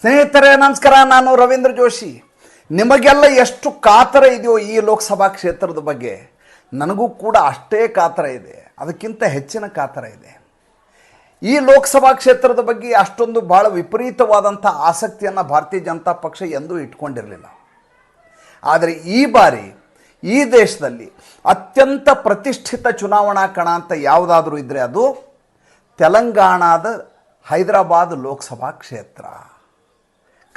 ಸ್ನೇಹಿತರೆ, ನಮಸ್ಕಾರ. ನಾನು ರವೀಂದ್ರ ಜೋಶಿ. ನಿಮಗೆಲ್ಲ ಎಷ್ಟು ಕಾತರ ಇದೆಯೋ ಈ ಲೋಕಸಭಾ ಕ್ಷೇತ್ರದ ಬಗ್ಗೆ, ನನಗೂ ಕೂಡ ಅಷ್ಟೇ ಕಾತರ ಇದೆ. ಅದಕ್ಕಿಂತ ಹೆಚ್ಚಿನ ಕಾತರ ಇದೆ. ಈ ಲೋಕಸಭಾ ಕ್ಷೇತ್ರದ ಬಗ್ಗೆ ಅಷ್ಟೊಂದು ಭಾಳ ವಿಪರೀತವಾದಂಥ ಆಸಕ್ತಿಯನ್ನು ಭಾರತೀಯ ಜನತಾ ಪಕ್ಷ ಎಂದೂ ಇಟ್ಕೊಂಡಿರಲಿಲ್ಲ. ಆದರೆ ಈ ಬಾರಿ, ಈ ದೇಶದಲ್ಲಿ ಅತ್ಯಂತ ಪ್ರತಿಷ್ಠಿತ ಚುನಾವಣಾ ಕಣ ಅಂತ ಯಾವುದಾದ್ರೂ ಇದ್ದರೆ ಅದು ತೆಲಂಗಾಣದ ಹೈದರಾಬಾದ್ ಲೋಕಸಭಾ ಕ್ಷೇತ್ರ.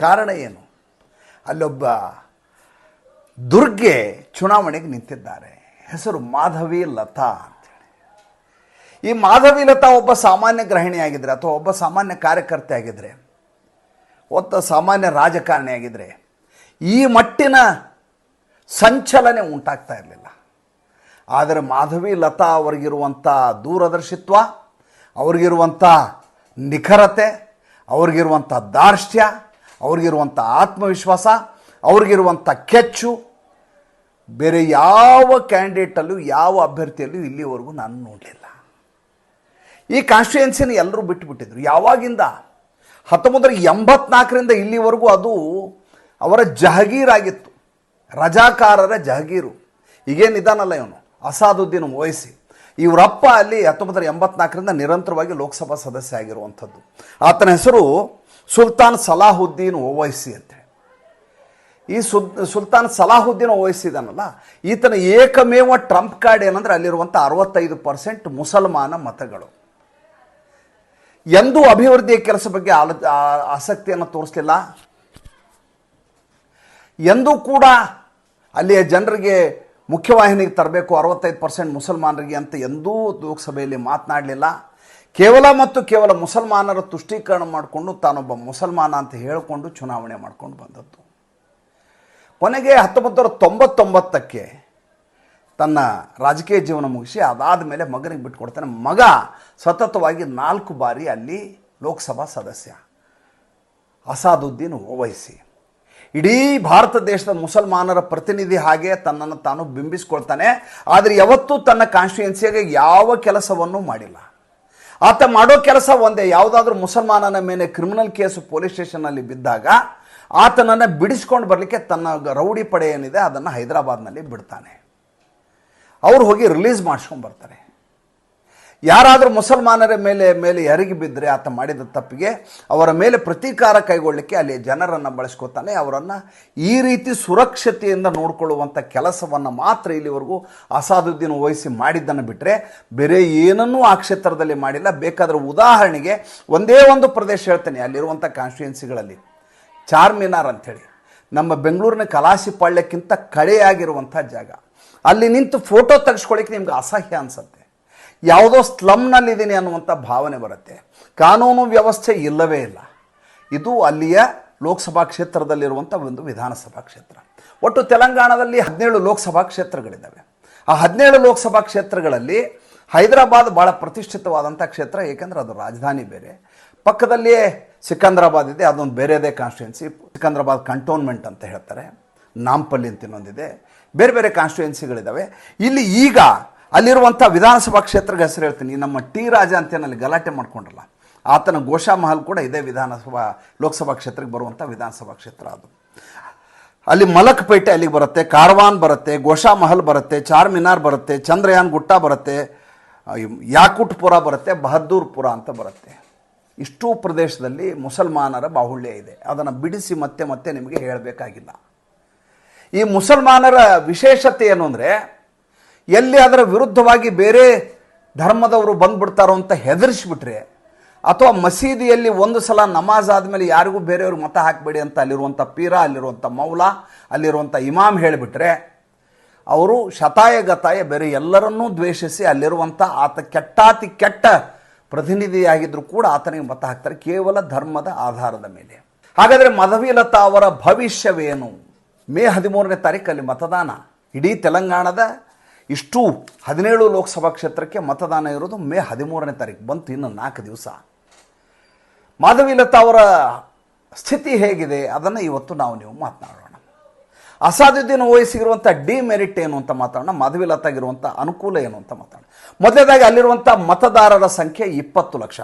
ಕಾರಣ ಏನು? ಅಲ್ಲೊಬ್ಬ ದುರ್ಗೆ ಚುನಾವಣೆಗೆ ನಿಂತಿದ್ದಾರೆ. ಹೆಸರು ಮಾಧವಿ ಲತಾ ಅಂತೇಳಿ ಈ ಮಾಧವಿ ಲತಾ ಒಬ್ಬ ಸಾಮಾನ್ಯ ಗೃಹಿಣಿಯಾಗಿದ್ದರೆ ಅಥವಾ ಒಬ್ಬ ಸಾಮಾನ್ಯ ಕಾರ್ಯಕರ್ತೆ ಆಗಿದ್ದರೆ ಒತ್ತ ಸಾಮಾನ್ಯ ರಾಜಕಾರಣಿ ಆಗಿದ್ದರೆ ಈ ಮಟ್ಟಿನ ಸಂಚಲನೆ ಉಂಟಾಗ್ತಾ ಇರಲಿಲ್ಲ. ಆದರೆ ಮಾಧವಿ ಲತಾ ಅವರಿಗಿರುವಂಥ ದೂರದರ್ಶಿತ್ವ ಅವ್ರಿಗಿರುವಂಥ ನಿಖರತೆ ಅವ್ರಿಗಿರುವಂಥ ದಾರ್ಷ್ಟ್ಯ ಅವ್ರಿಗಿರುವಂಥ ಆತ್ಮವಿಶ್ವಾಸ, ಅವ್ರಿಗಿರುವಂಥ ಕೆಚ್ಚು, ಬೇರೆ ಯಾವ ಕ್ಯಾಂಡಿಡೇಟಲ್ಲೂ, ಯಾವ ಅಭ್ಯರ್ಥಿಯಲ್ಲೂ ಇಲ್ಲಿವರೆಗೂ ನಾನು ನೋಡಲಿಲ್ಲ. ಈ ಕಾನ್ಸ್ಟಿಟ್ಯೂಯೆನ್ಸಿನ ಎಲ್ಲರೂ ಬಿಟ್ಟುಬಿಟ್ಟಿದ್ರು ಯಾವಾಗಿಂದ? ಹತ್ತೊಂಬತ್ತರ ಎಂಬತ್ನಾಲ್ಕರಿಂದ ಇಲ್ಲಿವರೆಗೂ ಅದು ಅವರ ಜಹಗೀರಾಗಿತ್ತು. ರಜಾಕಾರರ ಜಹಗೀರು. ಈಗೇನು ಇದಾನಲ್ಲ ಇವನು. ಅಸಾದುದ್ದೀನ್ ವಹಿಸಿ ಇವರಪ್ಪ ಅಲ್ಲಿ ಹತ್ತೊಂಬತ್ತರ ಎಂಬತ್ನಾಲ್ಕರಿಂದ ನಿರಂತರವಾಗಿ ಲೋಕಸಭಾ ಸದಸ್ಯ ಆಗಿರುವಂಥದ್ದು. ಆತನ ಹೆಸರು ಸುಲ್ತಾನ್ ಸಲಾಹುದ್ದೀನ್ ಓವೈಸಿ ಅಂತೇಳಿ ಈ ಸುಲ್, ಸುಲ್ತಾನ್ ಸಲಾಹುದ್ದೀನ್ ಓವೈಸಿ ಇದಾನಲ್ಲ ಈತನ ಏಕಮೇವ ಟ್ರಂಪ್ ಕಾರ್ಡ್ ಏನಂದ್ರೆ ಅಲ್ಲಿರುವಂಥ ಅರವತ್ತೈದು ಪರ್ಸೆಂಟ್ ಮುಸಲ್ಮಾನ ಮತಗಳು. ಎಂದೂ ಅಭಿವೃದ್ಧಿಯ ಕೆಲಸ ಬಗ್ಗೆ ಆಲ ಆಸಕ್ತಿಯನ್ನು ತೋರಿಸಲಿಲ್ಲ. ಎಂದೂ ಕೂಡ ಅಲ್ಲಿಯ ಜನರಿಗೆ ಮುಖ್ಯವಾಹಿನಿಗೆ ತರಬೇಕು, ಅರವತ್ತೈದು ಪರ್ಸೆಂಟ್ ಮುಸಲ್ಮಾನರಿಗೆ ಅಂತ ಎಂದೂ ಲೋಕಸಭೆಯಲ್ಲಿ ಮಾತನಾಡಲಿಲ್ಲ. ಕೇವಲ ಮತ್ತು ಕೇವಲ ಮುಸಲ್ಮಾನರ ತುಷ್ಟೀಕರಣ ಮಾಡಿಕೊಂಡು ತಾನೊಬ್ಬ ಮುಸಲ್ಮಾನ ಅಂತ ಹೇಳಿಕೊಂಡು ಚುನಾವಣೆ ಮಾಡ್ಕೊಂಡು ಬಂದದ್ದು. ಕೊನೆಗೆ ಹತ್ತೊಂಬತ್ತು ತೊಂಬತ್ತೊಂಬತ್ತಕ್ಕೆ ತನ್ನ ರಾಜಕೀಯ ಜೀವನ ಮುಗಿಸಿ ಅದಾದ ಮೇಲೆ ಮಗನಿಗೆ ಬಿಟ್ಕೊಡ್ತಾನೆ. ಮಗ ಸತತವಾಗಿ ನಾಲ್ಕು ಬಾರಿ ಅಲ್ಲಿ ಲೋಕಸಭಾ ಸದಸ್ಯ. ಅಸಾದುದ್ದೀನ್ ಓವೈಸಿ. ಇಡೀ ಭಾರತ ದೇಶದ ಮುಸಲ್ಮಾನರ ಪ್ರತಿನಿಧಿ ಹಾಗೆ ತನ್ನನ್ನು ತಾನು ಬಿಂಬಿಸ್ಕೊಳ್ತಾನೆ. ಆದರೆ ಯಾವತ್ತೂ ತನ್ನ ಕಾನ್ಸ್ಟಿಟ್ಯೂನ್ಸಿಯಾಗೆ ಯಾವ ಕೆಲಸವನ್ನೂ ಮಾಡಿಲ್ಲ. ಆತ ಮಾಡೋ ಕೆಲಸ ಒಂದೇ, ಯಾವುದಾದ್ರೂ ಮುಸಲ್ಮಾನನ ಮೇಲೆ ಕ್ರಿಮಿನಲ್ ಕೇಸು ಪೊಲೀಸ್ ಸ್ಟೇಷನ್ನಲ್ಲಿ ಬಿದ್ದಾಗ ಆತನನ್ನು ಬಿಡಿಸ್ಕೊಂಡು ಬರಲಿಕ್ಕೆ ತನ್ನ ರೌಡಿ ಪಡೆ ಏನಿದೆ, ಅದನ್ನು ಹೈದರಾಬಾದ್ನಲ್ಲಿ ಬಿಡ್ತಾನೆ. ಅವ್ರು ಹೋಗಿ ರಿಲೀಸ್ ಮಾಡಿಸ್ಕೊಂಡು ಬರ್ತಾರೆ. ಯಾರಾದರೂ ಮುಸಲ್ಮಾನರ ಮೇಲೆ ಮೇಲೆ ಎರಗಿ ಬಿದ್ದರೆ ಆತ ಮಾಡಿದ ತಪ್ಪಿಗೆ ಅವರ ಮೇಲೆ ಪ್ರತೀಕಾರ ಕೈಗೊಳ್ಳಲಿಕ್ಕೆ ಅಲ್ಲಿ ಜನರನ್ನು ಬಳಸ್ಕೊತಾನೆ. ಅವರನ್ನು ಈ ರೀತಿ ಸುರಕ್ಷತೆಯಿಂದ ನೋಡಿಕೊಳ್ಳುವಂಥ ಕೆಲಸವನ್ನು ಮಾತ್ರ ಇಲ್ಲಿವರೆಗೂ ಅಸಾದುದ್ದೀನ್ ವಹಿಸಿ ಮಾಡಿದ್ದನ್ನು ಬಿಟ್ಟರೆ ಬೇರೆ ಏನನ್ನೂ ಆ ಕ್ಷೇತ್ರದಲ್ಲಿ ಮಾಡಿಲ್ಲ. ಬೇಕಾದರೆ ಉದಾಹರಣೆಗೆ ಒಂದೇ ಒಂದು ಪ್ರದೇಶ ಹೇಳ್ತೇನೆ ಅಲ್ಲಿರುವಂಥ ಕಾನ್ಸ್ಟಿಟ್ಯೂನ್ಸಿಗಳಲ್ಲಿ ಚಾರ್ಮಿನಾರ್ ಅಂಥೇಳಿ. ನಮ್ಮ ಬೆಂಗಳೂರಿನ ಕಲಾಸಿಪಾಳ್ಯಕ್ಕಿಂತ ಕಳೆಯಾಗಿರುವಂಥ ಜಾಗ. ಅಲ್ಲಿ ನಿಂತು ಫೋಟೋ ತೆಗೆಸ್ಕೊಳ್ಳಿಕ್ಕೆ ನಿಮ್ಗೆ ಅಸಹ್ಯ ಅನಿಸುತ್ತೆ. ಯಾವುದೋ ಸ್ಲಮ್ನಲ್ಲಿದ್ದೀನಿ ಅನ್ನುವಂಥ ಭಾವನೆ ಬರುತ್ತೆ. ಕಾನೂನು ವ್ಯವಸ್ಥೆ ಇಲ್ಲವೇ ಇಲ್ಲ. ಇದು ಅಲ್ಲಿಯ ಲೋಕಸಭಾ ಕ್ಷೇತ್ರದಲ್ಲಿರುವಂಥ ಒಂದು ವಿಧಾನಸಭಾ ಕ್ಷೇತ್ರ. ಒಟ್ಟು ತೆಲಂಗಾಣದಲ್ಲಿ ಹದಿನೇಳು ಲೋಕಸಭಾ ಕ್ಷೇತ್ರಗಳಿದ್ದಾವೆ. ಆ ಹದಿನೇಳು ಲೋಕಸಭಾ ಕ್ಷೇತ್ರಗಳಲ್ಲಿ ಹೈದರಾಬಾದ್ ಭಾಳ ಪ್ರತಿಷ್ಠಿತವಾದಂಥ ಕ್ಷೇತ್ರ, ಏಕೆಂದರೆ ಅದು ರಾಜಧಾನಿ ಬೇರೆ. ಪಕ್ಕದಲ್ಲಿಯೇ ಸಿಕಂದ್ರಾಬಾದ್ ಇದೆ, ಅದೊಂದು ಬೇರೆದೇ ಕಾನ್ಸ್ಟಿಟ್ಯೂನ್ಸಿ ಸಿಕಂದ್ರಾಬಾದ್ ಕಂಟೋನ್ಮೆಂಟ್ ಅಂತ ಹೇಳ್ತಾರೆ. ನಾಂಪಲ್ಲಿ ಅಂತ ಇನ್ನೊಂದಿದೆ. ಬೇರೆ ಬೇರೆ ಕಾನ್ಸ್ಟಿಟ್ಯೂನ್ಸಿಗಳಿದ್ದಾವೆ ಇಲ್ಲಿ ಈಗ ಅಲ್ಲಿರುವಂಥ ವಿಧಾನಸಭಾ ಕ್ಷೇತ್ರಕ್ಕೆ ಹೆಸರು ಹೇಳ್ತೀನಿ. ನಮ್ಮ ಟಿ ರಾಜ ಅಂತೇನಲ್ಲಿ ಗಲಾಟೆ ಮಾಡ್ಕೊಂಡ್ರಲ್ಲ, ಆತನ ಗೋಶಾ ಮಹಲ್ ಕೂಡ ಇದೇ ವಿಧಾನಸಭಾ, ಲೋಕಸಭಾ ಕ್ಷೇತ್ರಕ್ಕೆ ಬರುವಂಥ ವಿಧಾನಸಭಾ ಕ್ಷೇತ್ರ ಅದು. ಅಲ್ಲಿ ಮಲಕ್ಪೇಟೆ ಅಲ್ಲಿಗೆ ಬರುತ್ತೆ, ಕಾರ್ವಾನ್ ಬರುತ್ತೆ ಗೋಶಾ ಮಹಲ್ ಬರುತ್ತೆ, ಚಾರ್ಮಿನಾರ್ ಬರುತ್ತೆ, ಚಂದ್ರಯಾನ್ ಗುಟ್ಟ ಬರುತ್ತೆ ಯಾಕುಟ್ಪುರ ಬರುತ್ತೆ, ಬಹದ್ದೂರ್ಪುರ ಅಂತ ಬರುತ್ತೆ. ಇಷ್ಟೂ ಪ್ರದೇಶದಲ್ಲಿ ಮುಸಲ್ಮಾನರ ಬಾಹುಳ್ಯ ಇದೆ. ಅದನ್ನು ಬಿಡಿಸಿ ಮತ್ತೆ ಮತ್ತೆ ನಿಮಗೆ ಹೇಳಬೇಕಾಗಿಲ್ಲ. ಈ ಮುಸಲ್ಮಾನರ ವಿಶೇಷತೆ ಏನು ಅಂದರೆ ಎಲ್ಲಿ ಅದರ ವಿರುದ್ಧವಾಗಿ ಬೇರೆ ಧರ್ಮದವರು ಬಂದ್ಬಿಡ್ತಾರೋ ಅಂತ ಹೆದರಿಸ್ಬಿಟ್ರೆ, ಅಥವಾ ಮಸೀದಿಯಲ್ಲಿ ಒಂದು ಸಲ ನಮಾಜ್ ಆದಮೇಲೆ ಯಾರಿಗೂ ಬೇರೆಯವ್ರು ಮತ ಹಾಕಬೇಡಿ ಅಂತ ಅಲ್ಲಿರುವಂಥ ಪೀರ, ಅಲ್ಲಿರುವಂಥ ಮೌಲ, ಅಲ್ಲಿರುವಂಥ ಇಮಾಮ್ ಹೇಳಿಬಿಟ್ರೆ, ಅವರು ಶತಾಯ ಗತಾಯ ಬೇರೆ ಎಲ್ಲರನ್ನೂ ದ್ವೇಷಿಸಿ ಅಲ್ಲಿರುವಂಥ ಆತ ಕೆಟ್ಟಾತಿ ಕೆಟ್ಟ ಪ್ರತಿನಿಧಿಯಾಗಿದ್ದರೂ ಕೂಡ ಆತನಿಗೆ ಮತ ಹಾಕ್ತಾರೆ ಕೇವಲ ಧರ್ಮದ ಆಧಾರದ ಮೇಲೆ. ಹಾಗಾದರೆ ಮಧವಿಲತಾ ಅವರ ಭವಿಷ್ಯವೇನು? ಮೇ ಹದಿಮೂರನೇ ತಾರೀಕಲ್ಲಿ ಮತದಾನ. ಇಡೀ ತೆಲಂಗಾಣದ ಇಷ್ಟು ಹದಿನೇಳು ಲೋಕಸಭಾ ಕ್ಷೇತ್ರಕ್ಕೆ ಮತದಾನ ಇರೋದು ಮೇ ಹದಿಮೂರನೇ ತಾರೀಕು ಬಂತು ಇನ್ನು ನಾಲ್ಕು ದಿವಸ. ಮಾಧವಿಲತಾ ಅವರ ಸ್ಥಿತಿ ಹೇಗಿದೆ? ಅದನ್ನು ಇವತ್ತು ನಾವು ನೀವು ಮಾತನಾಡೋಣ. ಅಸಾದುದ್ದೀನ್ ಡಿ ಡಿಮೆರಿಟ್ ಏನು ಅಂತ ಮಾತಾಡೋಣ. ಮಾಧವಿಲತಾಗಿರುವಂಥ ಅನುಕೂಲ ಏನು ಅಂತ ಮಾತಾಡೋಣ. ಮೊದಲನೇದಾಗಿ ಅಲ್ಲಿರುವಂಥ ಮತದಾರರ ಸಂಖ್ಯೆ ಇಪ್ಪತ್ತು ಲಕ್ಷ.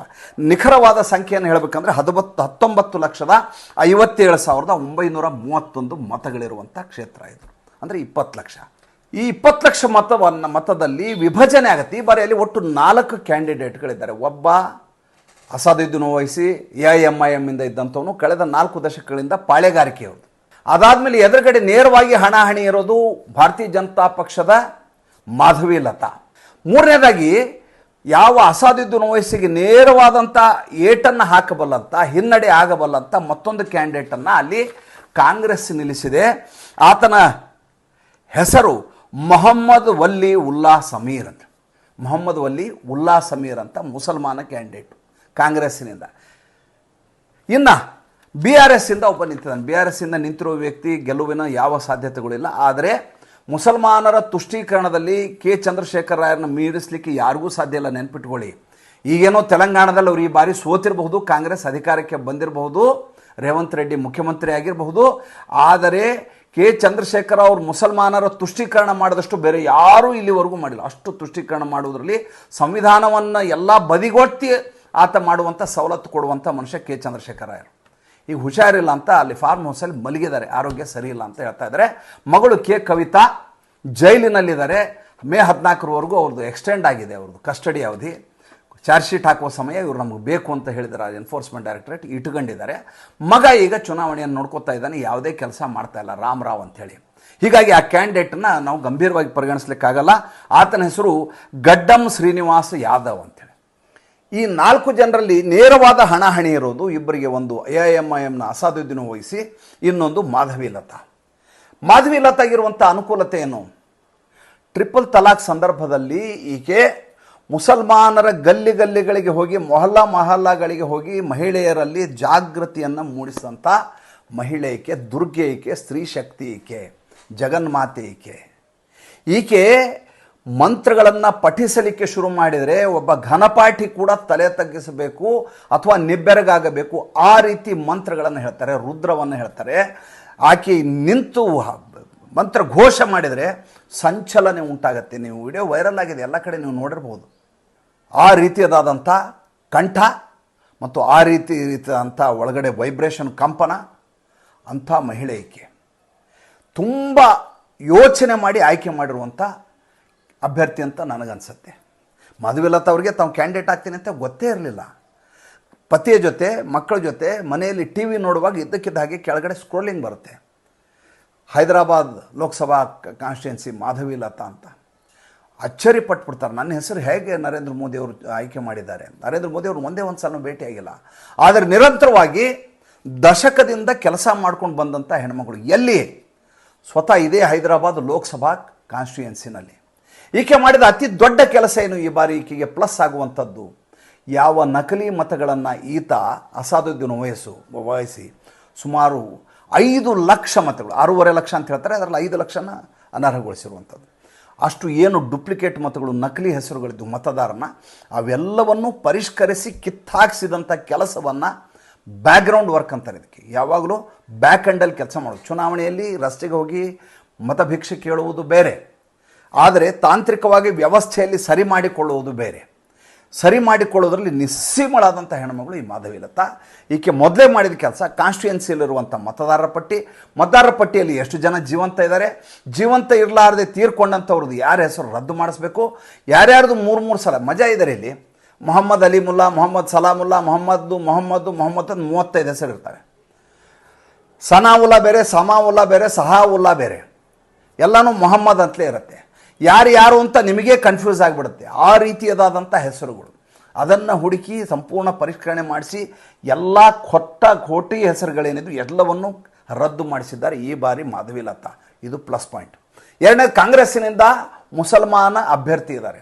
ನಿಖರವಾದ ಸಂಖ್ಯೆಯನ್ನು ಹೇಳಬೇಕಂದ್ರೆ ಹತ್ತೊಂಬತ್ತು ಹತ್ತೊಂಬತ್ತು ಲಕ್ಷದ ಐವತ್ತೇಳು ಸಾವಿರದ ಒಂಬೈನೂರ ಮೂವತ್ತೊಂದು ಮತಗಳಿರುವಂಥ ಕ್ಷೇತ್ರ ಇದು. ಅಂದರೆ ಇಪ್ಪತ್ತು ಲಕ್ಷ. ಈ ಇಪ್ಪತ್ತು ಲಕ್ಷ ಮತವನ್ನು ಮತದಲ್ಲಿ ವಿಭಜನೆ ಆಗುತ್ತೆ. ಈ ಬಾರಿಯಲ್ಲಿ ಒಟ್ಟು ನಾಲ್ಕು ಕ್ಯಾಂಡಿಡೇಟ್ಗಳಿದ್ದಾರೆ. ಒಬ್ಬ Asaduddin Owaisi A M I ಎಮ್ಮಿಂದ ಇದ್ದಂಥವನು ಕಳೆದ ನಾಲ್ಕು ದಶಕಗಳಿಂದ ಪಾಳೆಗಾರಿಕೆಯವರು. ಅದಾದಮೇಲೆ ಎದುರುಗಡೆ ನೇರವಾಗಿ ಹಣಾಹಣಿ ಇರೋದು ಭಾರತೀಯ ಜನತಾ ಪಕ್ಷದ ಮಾಧವಿ ಲತಾ. ಮೂರನೇದಾಗಿ, ಯಾವ ಅಸಾದುದ್ದೀನ್ ವಯಸ್ಸಿಗೆ ನೇರವಾದಂಥ ಏಟನ್ನು ಹಾಕಬಲ್ಲಂತ, ಹಿನ್ನಡೆ ಆಗಬಲ್ಲಂತ ಮತ್ತೊಂದು ಕ್ಯಾಂಡಿಡೇಟನ್ನು ಅಲ್ಲಿ ಕಾಂಗ್ರೆಸ್ ನಿಲ್ಲಿಸಿದೆ. ಆತನ ಹೆಸರು ಮೊಹಮ್ಮದ್ ವಲ್ಲಿ ಉಲ್ಲಾ ಸಮೀರ್ ಅಂತ. ಮೊಹಮ್ಮದ್ ವಲ್ಲಿ ಉಲ್ಲಾ ಸಮೀರ್ ಅಂತ ಮುಸಲ್ಮಾನ ಕ್ಯಾಂಡಿಡೇಟು ಕಾಂಗ್ರೆಸ್ಸಿನಿಂದ. ಇನ್ನು ಬಿ ಆರ್ ಎಸ್ಸಿಂದ ಒಬ್ಬ ನಿಂತಿದ್ದಾನೆ. ಬಿ ಆರ್ ಎಸ್ಸಿಂದ ನಿಂತಿರುವ ವ್ಯಕ್ತಿ ಗೆಲುವಿನ ಯಾವ ಸಾಧ್ಯತೆಗಳಿಲ್ಲ. ಆದರೆ ಮುಸಲ್ಮಾನರ ತುಷ್ಟೀಕರಣದಲ್ಲಿ ಕೆ ಚಂದ್ರಶೇಖರ್ ರಾಯರನ್ನ ಮೀರಿಸಲಿಕ್ಕೆ ಯಾರಿಗೂ ಸಾಧ್ಯ ಇಲ್ಲ. ನೆನ್ಪಿಟ್ಕೊಳ್ಳಿ. ಈಗೇನೋ ತೆಲಂಗಾಣದಲ್ಲಿ ಅವರು ಈ ಬಾರಿ ಸೋತಿರಬಹುದು, ಕಾಂಗ್ರೆಸ್ ಅಧಿಕಾರಕ್ಕೆ ಬಂದಿರಬಹುದು, ರೇವಂತ್ ರೆಡ್ಡಿ ಮುಖ್ಯಮಂತ್ರಿ ಆಗಿರಬಹುದು ಆದರೆ ಕೆ ಚಂದ್ರಶೇಖರ್ ಅವರು ಮುಸಲ್ಮಾನರ ತುಷ್ಟೀಕರಣ ಮಾಡಿದಷ್ಟು ಬೇರೆ ಯಾರೂ ಇಲ್ಲಿವರೆಗೂ ಮಾಡಿಲ್ಲ. ಅಷ್ಟು ತುಷ್ಟೀಕರಣ ಮಾಡುವುದರಲ್ಲಿ ಸಂವಿಧಾನವನ್ನು ಎಲ್ಲ ಬದಿಗೊತ್ತಿ ಆತ ಮಾಡುವಂಥ ಸವಲತ್ತು ಕೊಡುವಂಥ ಮನುಷ್ಯ ಕೆ ಚಂದ್ರಶೇಖರ ಅವರು ಈಗ ಹುಷಾರಿಲ್ಲ ಅಂತ ಅಲ್ಲಿ ಫಾರ್ಮ್ ಹೌಸಲ್ಲಿ ಮಲಗಿದ್ದಾರೆ. ಆರೋಗ್ಯ ಸರಿ ಇಲ್ಲ ಅಂತ ಹೇಳ್ತಾ ಇದ್ದಾರೆ. ಮಗಳು ಕೆ ಕವಿತಾ ಜೈಲಿನಲ್ಲಿದ್ದಾರೆ. ಮೇ ಹದಿನಾಲ್ಕರವರೆಗೂ ಅವ್ರದ್ದು ಎಕ್ಸ್ಟೆಂಡ್ ಆಗಿದೆ ಅವ್ರದ್ದು ಕಸ್ಟಡಿ ಅವಧಿ. ಚಾರ್ಜ್ ಶೀಟ್ ಹಾಕುವ ಸಮಯ ಇವರು ನಮಗೆ ಬೇಕು ಅಂತ ಹೇಳಿದ್ದಾರೆ ಎನ್ಫೋರ್ಸ್ಮೆಂಟ್ ಡೈರೆಕ್ಟರೇಟ್ ಇಟ್ಕೊಂಡಿದ್ದಾರೆ. ಮಗ ಈಗ ಚುನಾವಣೆಯನ್ನು ನೋಡ್ಕೋತಾ ಇದ್ದಾನೆ, ಯಾವುದೇ ಕೆಲಸ ಮಾಡ್ತಾ ಇಲ್ಲ ರಾಮರಾವ್ ಅಂತೇಳಿ ಹೀಗಾಗಿ ಆ ಕ್ಯಾಂಡಿಡೇಟ್ನ ನಾವು ಗಂಭೀರವಾಗಿ ಪರಿಗಣಿಸ್ಲಿಕ್ಕಾಗಲ್ಲ. ಆತನ ಹೆಸರು ಗಡ್ಡಂ ಶ್ರೀನಿವಾಸ್ ಯಾದವ್ ಅಂತೇಳಿ ಈ ನಾಲ್ಕು ಜನರಲ್ಲಿ ನೇರವಾದ ಹಣಾಹಣಿ ಇರೋದು ಇಬ್ಬರಿಗೆ ಒಂದು ಎ ಎಂ ಐ ಎಮ್ನ ವಹಿಸಿ, ಇನ್ನೊಂದು ಮಾಧವಿ ಲತಾ. ಮಾಧವಿ ಲತಾಗಿರುವಂಥ ಅನುಕೂಲತೆ ಏನು? ಟ್ರಿಪಲ್ ತಲಾಖ್ ಸಂದರ್ಭದಲ್ಲಿ ಈಕೆ ಮುಸಲ್ಮಾನರ ಗಲ್ಲಿ ಗಲ್ಲಿಗಳಿಗೆ ಹೋಗಿ, ಮೊಹಲ್ಲಾ ಮೊಹಲ್ಲಾಗಳಿಗೆ ಹೋಗಿ ಮಹಿಳೆಯರಲ್ಲಿ ಜಾಗೃತಿಯನ್ನು ಮೂಡಿಸಿದಂಥ ಮಹಿಳೆ ಈಕೆ, ದುರ್ಗೆ ಈಕೆ, ಸ್ತ್ರೀ ಶಕ್ತಿ ಈಕೆ, ಜಗನ್ಮಾತೆ ಈಕೆ. ಈಕೆ ಮಂತ್ರಗಳನ್ನು ಪಠಿಸಲಿಕ್ಕೆ ಶುರು ಮಾಡಿದರೆ ಒಬ್ಬ ಘನಪಾಠಿ ಕೂಡ ತಲೆ ತಗ್ಗಿಸಬೇಕು ಅಥವಾ ನಿಬ್ಬೆರಗಾಗಬೇಕು. ಆ ರೀತಿ ಮಂತ್ರಗಳನ್ನು ಹೇಳ್ತಾರೆ, ರುದ್ರವನ್ನು ಹೇಳ್ತಾರೆ. ಆಕೆ ನಿಂತು ಮಂತ್ರ ಘೋಷ ಮಾಡಿದರೆ ಸಂಚಲನೆ ಉಂಟಾಗತ್ತೆ. ನೀವು ವಿಡಿಯೋ ವೈರಲ್ ಆಗಿದೆ, ಎಲ್ಲ ಕಡೆ ನೀವು ನೋಡಿರ್ಬೋದು. ಆ ರೀತಿಯದಾದಂಥ ಕಂಠ ಮತ್ತು ಆ ರೀತಿ ರೀತಿಯಾದಂಥ ಒಳಗಡೆ ವೈಬ್ರೇಷನ್ ಕಂಪನ ಅಂಥ ಮಹಿಳೆ ಈಕೆ. ತುಂಬ ಯೋಚನೆ ಮಾಡಿ ಆಯ್ಕೆ ಮಾಡಿರುವಂಥ ಅಭ್ಯರ್ಥಿ ಅಂತ ನನಗನ್ಸುತ್ತೆ. ಮಧುವಿಲತಾ ಅವ್ರಿಗೆ ತಾವು ಕ್ಯಾಂಡಿಡೇಟ್ ಆಗ್ತೀನಿ ಅಂತ ಗೊತ್ತೇ ಇರಲಿಲ್ಲ. ಪತಿಯ ಜೊತೆ, ಮಕ್ಕಳ ಜೊತೆ ಮನೆಯಲ್ಲಿ ಟಿ ವಿ ನೋಡುವಾಗ ಇದ್ದಕ್ಕಿದ್ದ ಹಾಗೆ ಕೆಳಗಡೆ ಸ್ಕ್ರೋಲಿಂಗ್ ಬರುತ್ತೆ. ಹೈದರಾಬಾದ್ ಲೋಕಸಭಾ ಕಾನ್ಸ್ಟಿಟ್ಯೂನ್ಸಿ ಮಾಧವಿ ಲತಾ ಅಂತ. ಅಚ್ಚರಿ ಪಟ್ಬಿಡ್ತಾರೆ ನನ್ನ ಹೆಸರು ಹೇಗೆ ನರೇಂದ್ರ ಮೋದಿ ಅವರು ಆಯ್ಕೆ ಮಾಡಿದ್ದಾರೆ? ನರೇಂದ್ರ ಮೋದಿ ಅವರು ಒಂದೇ ಒಂದು ಸಲ ಭೇಟಿಯಾಗಿಲ್ಲ. ಆದರೆ ನಿರಂತರವಾಗಿ ದಶಕದಿಂದ ಕೆಲಸ ಮಾಡ್ಕೊಂಡು ಬಂದಂಥ ಹೆಣ್ಮಗಳು ಎಲ್ಲಿ? ಸ್ವತಃ ಇದೇ ಹೈದರಾಬಾದ್ ಲೋಕಸಭಾ ಕಾನ್ಸ್ಟಿಟ್ಯೂಯೆನ್ಸಿನಲ್ಲಿ. ಈಕೆ ಮಾಡಿದ ಅತಿ ದೊಡ್ಡ ಕೆಲಸ ಏನು? ಈ ಬಾರಿ ಈಕೆಗೆ ಪ್ಲಸ್ ಆಗುವಂಥದ್ದು. ಯಾವ ನಕಲಿ ಮತಗಳನ್ನು ಈತ ಅಸಾದುದ್ದೀನ್ ವಯಸ್ಸು ವಹಿಸಿ ಸುಮಾರು ಐದು ಲಕ್ಷ ಮತಗಳು. ಆರೂವರೆ ಲಕ್ಷ ಅಂತ ಹೇಳ್ತಾರೆ. ಅದರಲ್ಲಿ ಐದು ಲಕ್ಷನ ಅನರ್ಹಗೊಳಿಸಿರುವಂಥದ್ದು. ಅಷ್ಟು ಏನು ಡುಪ್ಲಿಕೇಟ್ ಮತಗಳು, ನಕಲಿ ಹೆಸರುಗಳಿದ್ದು ಮತದಾರನ, ಅವೆಲ್ಲವನ್ನು ಪರಿಷ್ಕರಿಸಿ ಕಿತ್ತಾಕ್ಸಿದಂಥ ಕೆಲಸವನ್ನು ಬ್ಯಾಕ್ಗ್ರೌಂಡ್ ವರ್ಕ್ ಅಂತಾರೆ ಇದಕ್ಕೆ. ಯಾವಾಗಲೂ ಬ್ಯಾಕ್ ಎಂಡಲ್ಲಿ ಕೆಲಸ ಮಾಡೋದು. ಚುನಾವಣೆಯಲ್ಲಿ ರಸ್ತೆಗೆ ಹೋಗಿ ಮತಭಿಕ್ಷೆ ಕೇಳುವುದು ಬೇರೆ. ಆದರೆ ತಾಂತ್ರಿಕವಾಗಿ ವ್ಯವಸ್ಥೆಯಲ್ಲಿ ಸರಿ ಮಾಡಿಕೊಳ್ಳುವುದು ಬೇರೆ. ಸರಿ ಮಾಡಿಕೊಳ್ಳೋದ್ರಲ್ಲಿ ನಿಸ್ಸೀಮಳಾದಂಥ ಹೆಣ್ಮಗಳು ಈ ಮಾಧವಿ ಲತಾ ಈಕೆ ಮೊದಲೇ ಮಾಡಿದ ಕೆಲಸ ಕಾನ್ಸ್ಟಿಟ್ಯುಯೆನ್ಸಿಯಲ್ಲಿರುವಂಥ ಮತದಾರರ ಪಟ್ಟಿ. ಮತದಾರರ ಪಟ್ಟಿಯಲ್ಲಿ ಎಷ್ಟು ಜನ ಜೀವಂತ ಇದ್ದಾರೆ? ಜೀವಂತ ಇರಲಾರದೆ ತೀರ್ಕೊಂಡಂಥವ್ರದ್ದು ಯಾರ ಹೆಸರು ರದ್ದು ಮಾಡಿಸ್ಬೇಕು? ಯಾರ್ಯಾರ್ದು ಮೂರು ಮೂರು ಸಲ ಮಜಾ ಇದ್ದಾರೆ ಇಲ್ಲಿ? ಮೊಹಮ್ಮದ್ ಅಲಿಮುಲ್ಲಾ, ಮೊಹಮ್ಮದ್ ಸಲಾಮುಲ್ಲಾ, ಮೊಹಮ್ಮದ್ದು ಮೊಹಮ್ಮದ್ದು, ಮೊಹಮ್ಮದ್ ಮೂವತ್ತೈದು ಹೆಸರು ಇರ್ತವೆ ಸನಾವುಲ್ಲಾ ಬೇರೆ, ಸಮಾವುಲ್ಲಾ ಬೇರೆ, ಸಹಾವುಲ್ಲಾ ಬೇರೆ. ಎಲ್ಲನೂ ಮೊಹಮ್ಮದ್ ಅಂತಲೇ ಇರುತ್ತೆ. ಯಾರು ಯಾರು ಅಂತ ನಿಮಗೆ ಕನ್ಫ್ಯೂಸ್ ಆಗಿಬಿಡುತ್ತೆ. ಆ ರೀತಿಯದಾದಂಥ ಹೆಸರುಗಳು. ಅದನ್ನು ಹುಡುಕಿ ಸಂಪೂರ್ಣ ಪರಿಷ್ಕರಣೆ ಮಾಡಿಸಿ ಎಲ್ಲ ಕೊಟ್ಟ ಕೋಟಿ ಹೆಸರುಗಳೇನಿದ್ದು ಎಲ್ಲವನ್ನು ರದ್ದು ಮಾಡಿಸಿದ್ದಾರೆ. ಈ ಬಾರಿ ಮಾಧವಿ ಲತಾ ಇದು ಪ್ಲಸ್ ಪಾಯಿಂಟ್ ಎರಡನೇ ಕಾಂಗ್ರೆಸ್ಸಿನಿಂದ ಮುಸಲ್ಮಾನ ಅಭ್ಯರ್ಥಿ ಇದ್ದಾರೆ.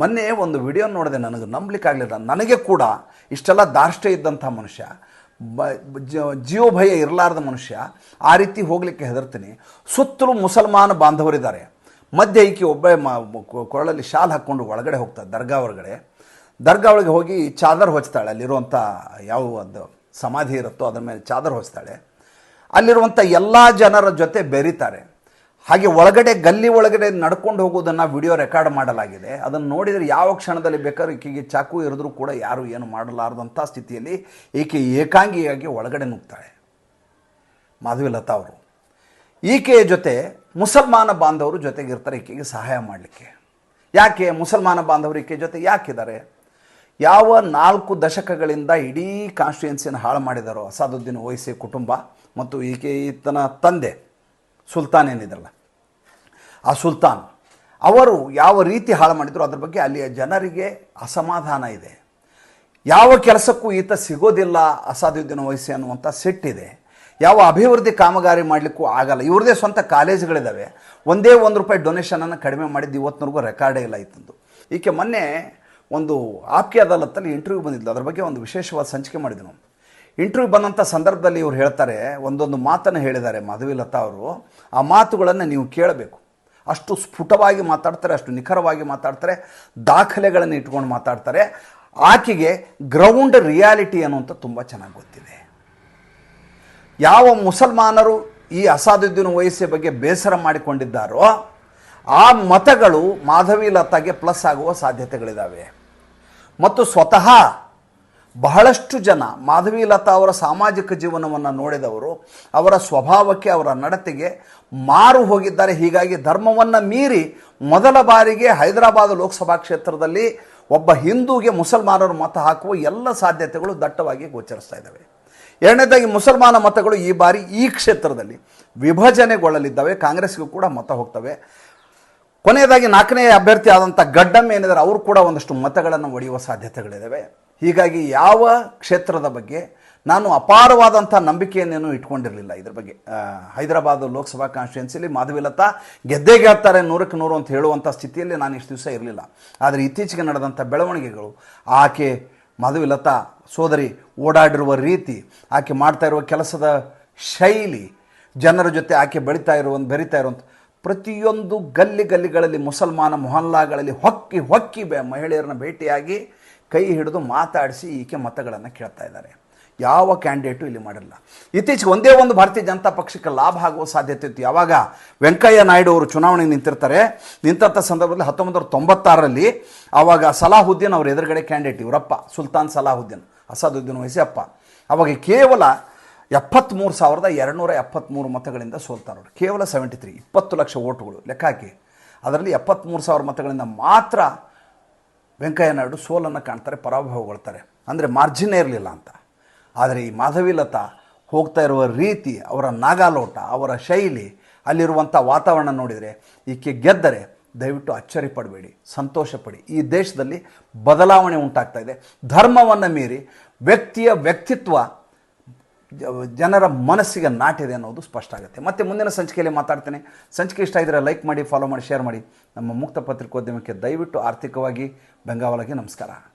ಮೊನ್ನೆ ಒಂದು ವಿಡಿಯೋ ನೋಡಿದೆ ನನಗೆ ನಂಬಲಿಕ್ಕಾಗಲಿಲ್ಲ ನನಗೆ ಕೂಡ ಇಷ್ಟೆಲ್ಲ ದಾರ್ಷ್ಟ್ಯ ಇದ್ದಂಥ ಮನುಷ್ಯ, ಬ ಜೀವ ಭಯ ಇರಲಾರ್ದ ಮನುಷ್ಯ, ಆ ರೀತಿ ಹೋಗಲಿಕ್ಕೆ ಹೆದರ್ತೀನಿ. ಸುತ್ತಲೂ ಮುಸಲ್ಮಾನ ಬಾಂಧವರಿದ್ದಾರೆ. ಮಧ್ಯೆ ಈಕೆ ಒಬ್ಬ ಕೊರಳಲ್ಲಿ ಶಾಲ್ ಹಾಕ್ಕೊಂಡು ಒಳಗಡೆ ಹೋಗ್ತಾಳೆ ದರ್ಗಾ ಹೊರಗಡೆ ದರ್ಗಾ ಒಳಗೆ ಹೋಗಿ ಚಾದರ್ ಹೊಚ್ತಾಳೆ ಅಲ್ಲಿರುವಂಥ ಯಾವ ಒಂದು ಸಮಾಧಿ ಇರುತ್ತೋ ಅದರ ಮೇಲೆ ಚಾದರ್ ಹೊಚ್ತಾಳೆ. ಅಲ್ಲಿರುವಂಥ ಎಲ್ಲ ಜನರ ಜೊತೆ ಬೆರೀತಾರೆ. ಹಾಗೆ ಒಳಗಡೆ, ಗಲ್ಲಿ ಒಳಗಡೆ ನಡ್ಕೊಂಡು ಹೋಗೋದನ್ನು ವಿಡಿಯೋ ರೆಕಾರ್ಡ್ ಮಾಡಲಾಗಿದೆ. ಅದನ್ನು ನೋಡಿದರೆ ಯಾವ ಕ್ಷಣದಲ್ಲಿ ಬೇಕಾದ್ರೂ ಈಕೆಗೆ ಚಾಕು ಇರಿದ್ರೂ ಕೂಡ ಯಾರು ಏನು ಮಾಡಲಾರದಂಥ ಸ್ಥಿತಿಯಲ್ಲಿ ಈಕೆ ಏಕಾಂಗಿಯಾಗಿ ಒಳಗಡೆ ನುಗ್ತಾಳೆ. ಮಾಧವಿ ಲತಾ ಅವರು. ಈಕೆಯ ಜೊತೆ ಮುಸಲ್ಮಾನ ಬಾಂಧವರು ಜೊತೆಗಿರ್ತಾರೆ ಈಕೆಗೆ ಸಹಾಯ ಮಾಡಲಿಕ್ಕೆ. ಯಾಕೆ ಮುಸಲ್ಮಾನ ಬಾಂಧವರು ಈಕೆ ಜೊತೆ ಯಾಕಿದ್ದಾರೆ? ಯಾವ ನಾಲ್ಕು ದಶಕಗಳಿಂದ ಇಡೀ ಕಾನ್ಸ್ಟಿಟ್ಯೂಯೆನ್ಸಿಯನ್ನು ಹಾಳು ಮಾಡಿದಾರೋ ಅಸಾದುದ್ದೀನ್ ವಯಸ್ಸಿ ಕುಟುಂಬ ಮತ್ತು ಈಕೆ ಈತನ ತಂದೆ ಸುಲ್ತಾನ್ ಏನಿದ್ರಲ್ಲ, ಆ ಸುಲ್ತಾನ್ ಅವರು ಯಾವ ರೀತಿ ಹಾಳು ಮಾಡಿದ್ರು ಅದ್ರ ಬಗ್ಗೆ ಅಲ್ಲಿಯ ಜನರಿಗೆ ಅಸಮಾಧಾನ ಇದೆ. ಯಾವ ಕೆಲಸಕ್ಕೂ ಈತ ಸಿಗೋದಿಲ್ಲ ಅಸಾದುದ್ದೀನ್ ವಯಸ್ಸಿ ಅನ್ನುವಂಥ ಸಿಟ್ಟಿದೆ. ಯಾವ ಅಭಿವೃದ್ಧಿ ಕಾಮಗಾರಿ ಮಾಡಲಿಕ್ಕೂ ಆಗಲ್ಲ. ಇವ್ರದೇ ಸ್ವಂತ ಕಾಲೇಜುಗಳಿದ್ದಾವೆ ಒಂದೇ ಒಂದು ರೂಪಾಯಿ ಡೊನೇಷನನ್ನು ಕಡಿಮೆ ಮಾಡಿದ್ದು ಇವತ್ತಿನವರೆಗೂ ರೆಕಾರ್ಡೇ ಇಲ್ಲ ಇತ್ತಂದು. ಈಕೆ ಮೊನ್ನೆ ಒಂದು ಆಪ್ಕೆ ಅದಾಲತ್ತಲ್ಲಿ ಇಂಟರ್ವ್ಯೂ ಬಂದಿದ್ದು ಅದ್ರ ಬಗ್ಗೆ ಒಂದು ವಿಶೇಷವಾದ ಸಂಚಿಕೆ ಮಾಡಿದ್ವಿ ನಾವು ಇಂಟರ್ವ್ಯೂ ಬಂದಂಥ ಸಂದರ್ಭದಲ್ಲಿ ಇವ್ರು ಹೇಳ್ತಾರೆ, ಒಂದೊಂದು ಮಾತನ್ನು ಹೇಳಿದ್ದಾರೆ ಮಾಧವಿಲತಾ ಅವರು. ಆ ಮಾತುಗಳನ್ನು ನೀವು ಕೇಳಬೇಕು. ಅಷ್ಟು ಸ್ಫುಟವಾಗಿ ಮಾತಾಡ್ತಾರೆ, ಅಷ್ಟು ನಿಖರವಾಗಿ ಮಾತಾಡ್ತಾರೆ, ದಾಖಲೆಗಳನ್ನು ಇಟ್ಕೊಂಡು ಮಾತಾಡ್ತಾರೆ. ಆಕೆಗೆ ಗ್ರೌಂಡ್ ರಿಯಾಲಿಟಿ ಅನ್ನುವಂಥ ತುಂಬ ಚೆನ್ನಾಗಿ ಗೊತ್ತಿದೆ. ಯಾವ ಮುಸಲ್ಮಾನರು ಈ ಅಸಾದುದ್ದೀನ್ ವಯಸ್ಸಿನ ಬಗ್ಗೆ ಬೇಸರ ಮಾಡಿಕೊಂಡಿದ್ದಾರೋ, ಆ ಮತಗಳು ಮಾಧವಿ ಲತಾಗೆ ಪ್ಲಸ್ ಆಗುವ ಸಾಧ್ಯತೆಗಳಿದ್ದಾವೆ ಮತ್ತು ಸ್ವತಃ ಬಹಳಷ್ಟು ಜನ ಮಾಧವಿ ಲತಾ ಅವರ ಸಾಮಾಜಿಕ ಜೀವನವನ್ನು ನೋಡಿದವರು, ಅವರ ಸ್ವಭಾವಕ್ಕೆ, ಅವರ ನಡತೆಗೆ ಮಾರು ಹೋಗಿದ್ದಾರೆ. ಹೀಗಾಗಿ ಧರ್ಮವನ್ನು ಮೀರಿ ಮೊದಲ ಬಾರಿಗೆ ಹೈದರಾಬಾದ್ ಲೋಕಸಭಾ ಕ್ಷೇತ್ರದಲ್ಲಿ ಒಬ್ಬ ಹಿಂದೂಗೆ ಮುಸಲ್ಮಾನರು ಮತ ಹಾಕುವ ಎಲ್ಲ ಸಾಧ್ಯತೆಗಳು ದಟ್ಟವಾಗಿ ಗೋಚರಿಸ್ತಾ ಇದ್ದಾವೆ. ಎರಡನೇದಾಗಿ ಮುಸಲ್ಮಾನ ಮತಗಳು ಈ ಬಾರಿ ಈ ಕ್ಷೇತ್ರದಲ್ಲಿ ವಿಭಜನೆಗೊಳ್ಳಲಿದ್ದಾವೆ. ಕಾಂಗ್ರೆಸ್ಗೂ ಕೂಡ ಮತ ಹೋಗ್ತವೆ. ಕೊನೆಯದಾಗಿ ನಾಲ್ಕನೇ ಅಭ್ಯರ್ಥಿ ಆದಂಥ ಗಡ್ಡಮ್ ಏನಿದ್ದಾರೆ, ಅವರು ಕೂಡ ಒಂದಷ್ಟು ಮತಗಳನ್ನು ಒಡೆಯುವ ಸಾಧ್ಯತೆಗಳಿದ್ದಾವೆ ಹೀಗಾಗಿ ಯಾವ ಕ್ಷೇತ್ರದ ಬಗ್ಗೆ ನಾನು ಅಪಾರವಾದಂಥ ನಂಬಿಕೆಯನ್ನೇನು ಇಟ್ಕೊಂಡಿರಲಿಲ್ಲ ಇದ್ರ ಬಗ್ಗೆ. ಹೈದರಾಬಾದ್ ಲೋಕಸಭಾ ಕಾನ್ಸ್ಟಿಟ್ಯೂನ್ಸಿಲಿ ಮಾಧವಿಲತಾ ಗೆದ್ದೇ ಗೆಲ್ತಾರೆ ನೂರಕ್ಕೆ ನೂರು ಅಂತ ಹೇಳುವಂಥ ಸ್ಥಿತಿಯಲ್ಲಿ ನಾನು ಇಷ್ಟು ದಿವಸ ಇರಲಿಲ್ಲ. ಆದರೆ ಇತ್ತೀಚೆಗೆ ನಡೆದಂಥ ಬೆಳವಣಿಗೆಗಳು ಆಕೆ ಮಾಧವಿಲತಾ ಸೋದರಿ ಓಡಾಡಿರುವ ರೀತಿ ಆಕೆ ಮಾಡ್ತಾ ಇರುವ ಕೆಲಸದ ಶೈಲಿ, ಜನರ ಜೊತೆ ಆಕೆ ಬೆಳೀತಾ ಇರುವಂಥ ಬೆರಿತಾ ಇರುವಂಥ ಪ್ರತಿಯೊಂದು ಗಲ್ಲಿ ಗಲ್ಲಿಗಳಲ್ಲಿ ಮುಸಲ್ಮಾನ ಮೊಹಲ್ಲಾಗಳಲ್ಲಿ ಹೊಕ್ಕಿ ಹೊಕ್ಕಿ ಬೆ ಮಹಿಳೆಯರನ್ನ ಭೇಟಿಯಾಗಿ ಕೈ ಹಿಡಿದು ಮಾತಾಡಿಸಿ ಈಕೆ ಮತಗಳನ್ನು ಕೇಳ್ತಾ ಇದ್ದಾರೆ. ಯಾವ ಕ್ಯಾಂಡಿಡೇಟು ಇಲ್ಲಿ ಮಾಡಿಲ್ಲ. ಇತ್ತೀಚೆಗೆ ಒಂದೇ ಒಂದು ಭಾರತೀಯ ಜನತಾ ಪಕ್ಷಕ್ಕೆ ಲಾಭ ಆಗುವ ಸಾಧ್ಯತೆ ಇತ್ತು. ಯಾವಾಗ ವೆಂಕಯ್ಯ ನಾಯ್ಡು ಅವರು ಚುನಾವಣೆಗೆ ನಿಂತಿರ್ತಾರೆ. ನಿಂತಂಥ ಸಂದರ್ಭದಲ್ಲಿ ಹತ್ತೊಂಬತ್ತು ನೂರ ತೊಂಬತ್ತಾರರಲ್ಲಿ ಆವಾಗ ಸಲಾಹುದ್ದೀನ್ ಅವ್ರ ಎದುರುಗಡೆ ಕ್ಯಾಂಡಿಡೇಟ್ ಇವರಪ್ಪ, ಸುಲ್ತಾನ್ ಸಲಾಹುದ್ದೀನ್, ಅಸಾದುದ್ದೀನ್ ವಹಿಸಿ ಅಪ್ಪ ಅವಾಗ ಕೇವಲ ಎಪ್ಪತ್ತ್ಮೂರು ಸಾವಿರದ ಎರಡುನೂರ ಎಪ್ಪತ್ತ್ಮೂರು ಮತಗಳಿಂದ ಸೋಲ್ತಾರವರು ಕೇವಲ ಸೆವೆಂಟಿ ತ್ರೀ ಇಪ್ಪತ್ತು ಲಕ್ಷ ಓಟುಗಳು ಲೆಕ್ಕ ಹಾಕಿ. ಅದರಲ್ಲಿ ಎಪ್ಪತ್ತ್ಮೂರು ಸಾವಿರ ಮತಗಳಿಂದ ಮಾತ್ರ ವೆಂಕಯ್ಯ ನಾಯ್ಡು ಸೋಲನ್ನು ಕಾಣ್ತಾರೆ, ಪರಾಭವಗೊಳ್ತಾರೆ. ಅಂದರೆ ಮಾರ್ಜಿನೇ ಇರಲಿಲ್ಲ ಅಂತ. ಆದರೆ ಈ ಮಾಧವಿಲತಾ ಹೋಗ್ತಾ ಇರುವ ರೀತಿ, ಅವರ ನಾಗಾಲೋಟ, ಅವರ ಶೈಲಿ, ಅಲ್ಲಿರುವಂಥ ವಾತಾವರಣ ನೋಡಿದರೆ ಈಕೆ ಗೆದ್ದರೆ ದಯವಿಟ್ಟು ಅಚ್ಚರಿ ಪಡಬೇಡಿ ಸಂತೋಷ ಪಡಿ ಈ ದೇಶದಲ್ಲಿ ಬದಲಾವಣೆ ಉಂಟಾಗ್ತಾ ಇದೆ. ಧರ್ಮವನ್ನು ಮೀರಿ ವ್ಯಕ್ತಿಯ ವ್ಯಕ್ತಿತ್ವ ಜನರ ಮನಸ್ಸಿಗೆ ನಾಟಿದೆ ಅನ್ನೋದು ಸ್ಪಷ್ಟ ಆಗುತ್ತೆ. ಮತ್ತೆ ಮುಂದಿನ ಸಂಚಿಕೆಯಲ್ಲಿ ಮಾತಾಡ್ತೇನೆ. ಸಂಚಿಕೆ ಇಷ್ಟ ಇದ್ದರೆ ಲೈಕ್ ಮಾಡಿ ಫಾಲೋ ಮಾಡಿ ಶೇರ್ ಮಾಡಿ. ನಮ್ಮ ಮುಕ್ತ ಪತ್ರಿಕೋದ್ಯಮಕ್ಕೆ ದಯವಿಟ್ಟು ಆರ್ಥಿಕವಾಗಿ ಬೆಂಗಾವಲಾಗಿ ನಮಸ್ಕಾರ.